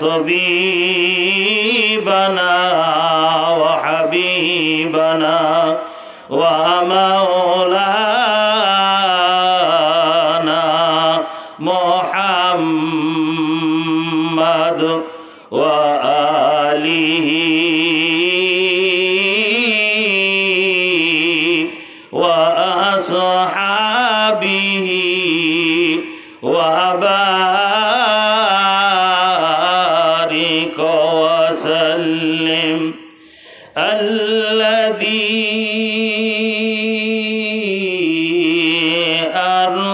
তবিবানা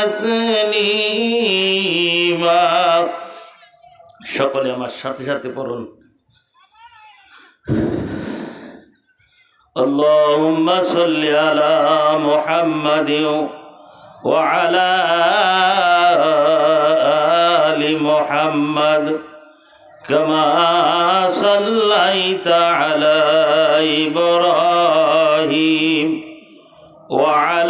تسليما সকলে আমার সাথে সাথে পড়ুন اللهم صل على محمد وعلى آل محمد كما صليت على إبراهيم وعلى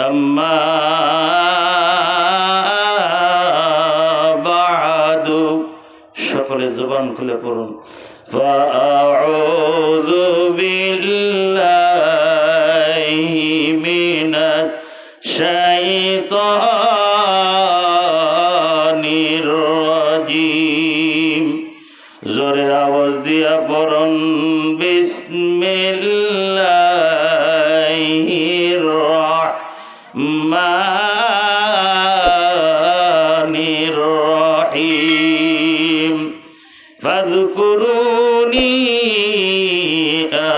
أما بعد شكر الزبان كل قرون. فأعوذ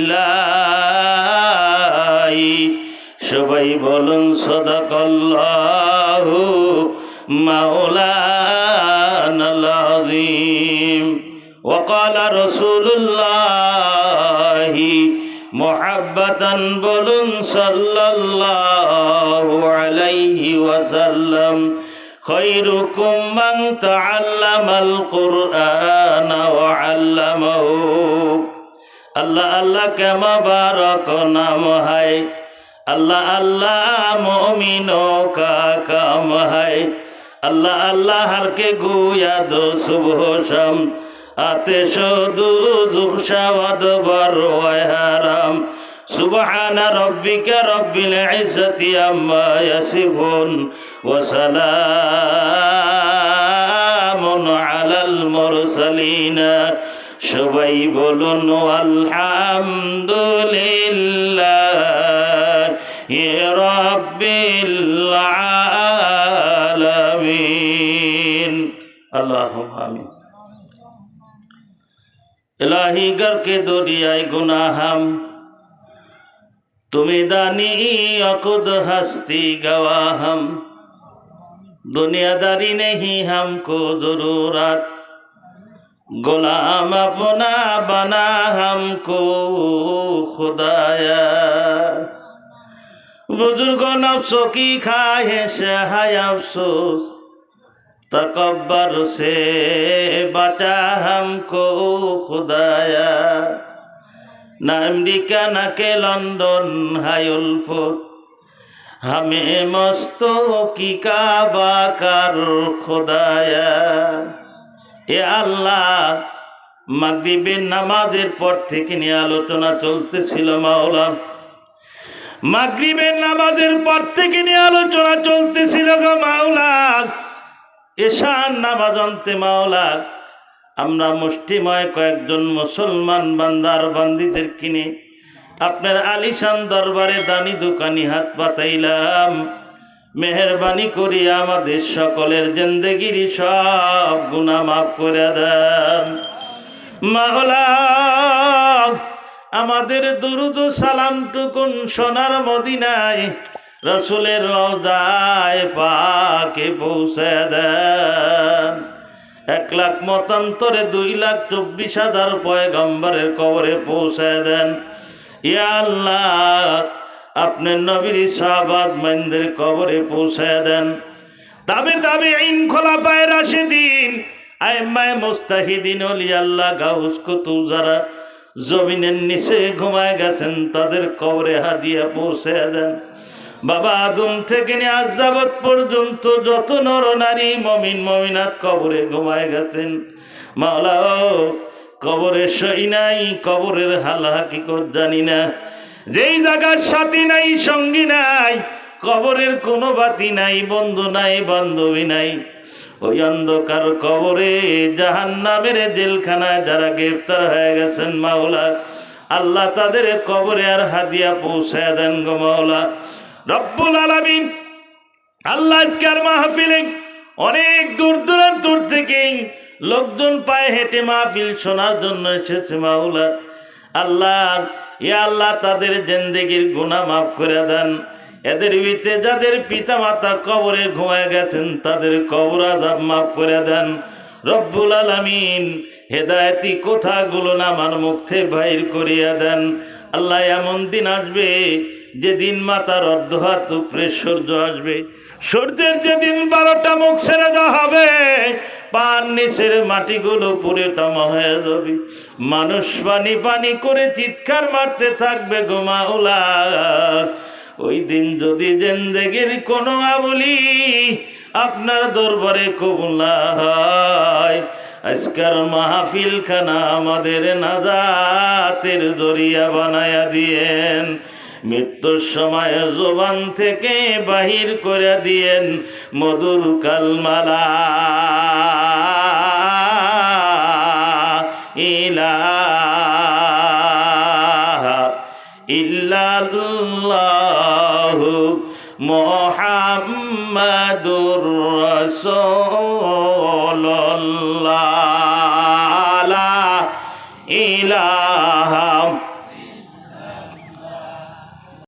آمنت بالله সবাই বলুন সদাকল্লাহু মাওলানাল আযীম وقال رسول الله محبة بلن صلى الله عليه وسلم خيركم من تعلم القرآن وعلمه আল্লাহ আল্লাহ কেমা বারক নাম হায় আল্লাহ আল্লাহ মমিন কাকাম হায় আল্লাহ আল্লাহ হারকে গুয়া দো শুভ শাম আতে শুধু দুঃসাবাদ বারোয় হারাম سبحان ربك رب العزة عما يصفون وسلام على المرسلين সবাই বলুন, আলহামদুলিল্লাহ রব্বিল আলামিন। আল্লাহ আমিন। ইলাহি গরকে দরিয়ায় গুনাহাম তুমি দানি অকুদ হস্তি গওয়াহম দুনিয়াদারি নেহি হামকো জরুরাত গোলাম আপনা বানা হামকো খুদায়া। বুজুর্গ নফসো কি খায় সে হায় আফসোস, তকব্বর সে বাঁচা হামকো খুদায়া। না আমেরিকা, না কে লন্ডন, হাই উলফত, হামে মস্ত কি কাবা কার খোদায়া। এ আল্লাহ, মাগরিবের নামাজের পর থেকে নিয়ে আলোচনা চলতেছিল মাওলা মাগরিবের নামাজের পর থেকে নিয়ে আলোচনা চলতেছিল গো মাওলা। এশান নামাজ অন্তে মাওলা, আমরা মুষ্টিময় কয়েকজন মুসলমান বান্দার বান্দিদের কিনে আপনার আলিশান দরবারে দানি দোকানি হাত পাতাইলাম মেহরবানি করি আমাদের সকলের জিন্দগির সব গুণা মাফ করে দেন। মাওলা, আমাদের দুরুদ সালাম টুকুন সোনার মদিনায় রসুলের রওদায় পাকে পৌঁছে দেন। এক লাখ মতান্তরে দুই লাখ চব্বিশ হাজার পয়গম্বরের কবরে পৌঁছে দেন। ইয়া আল্লাহ আপনার নবীর সাহাবাদ মাইনদের কবরে পৌঁছায় দেন। তবে তবে ইন খোলা পায় রাশেদিন আইমায় মুস্তাহিদিন অলি আল্লাহ গাউস কুতু যারা জমিনের নিচে ঘুমায় গেছেন তাদের কবরে হাদিয়া পৌঁছে দেন। বাবা আদম থেকে নিয়ে আজ পর্যন্ত যত নর নারী মমিন মমিনাত কবরে ঘুমায় গেছেন। মাওলা ও, কবরের সই নাই কবরের হাল হাকিকত জানি না। যেই জায়গার সাথী নাই, সঙ্গী নাই, কবরের কোনো বাতি নাই, বন্ধু নাই, বান্ধবী নাই। ওই অন্ধকার কবরে জাহান নামের জেলখানায় যারা গ্রেপ্তার হয়ে গেছেন মাওলা, আল্লাহ তাদের কবরে আর হাদিয়া পৌঁছায় দেন গো মাওলা। রব্বুল আলামিন, আল্লাহ আজকের মাহফিলে অনেক দূর দূরান্তর থেকে লোকজন পায়ে হেঁটে মাহফিল শোনার জন্য এসেছে মাওলা। আল্লাহ, ইয়া আল্লাহ, তাদের জেন্দেগির গুণা মাফ করে দেন। এদের ভিতরে যাদের পিতা মাতা কবরে ঘুমায় গেছেন, তাদের কবর আজাব মাফ করে দেন। রব্বুল আলামিন হেদায়তি কথাগুলো নামার মুখে বাইর করিয়া দেন। আল্লাহ এমন দিন আসবে যেদিন মাতার অর্ধ হাত উপরে সূর্য আসবে। সূর্যের যেদিন বারোটা মুখ ছেড়ে দেওয়া হবে, পান নিচের মাটিগুলো পুরে তামা হয়ে যাবে। মানুষ পানি পানি করে চিৎকার মারতে থাকবে গোমাউলা ওই দিন যদি জেন্দেগির কোনো আমলি আপনার দরবারে কবুল হয় আজকার মাহফিল খানা আমাদের নাজাতের জরিয়া বানায়া দিয়েন। মৃত্যুর সময় জোবান থেকে বাহির করে দিয়েন মধুর কালমালা। ইলাহা ইল্লাল্লাহু মুহাম্মাদুর রাসূলুল্লাহ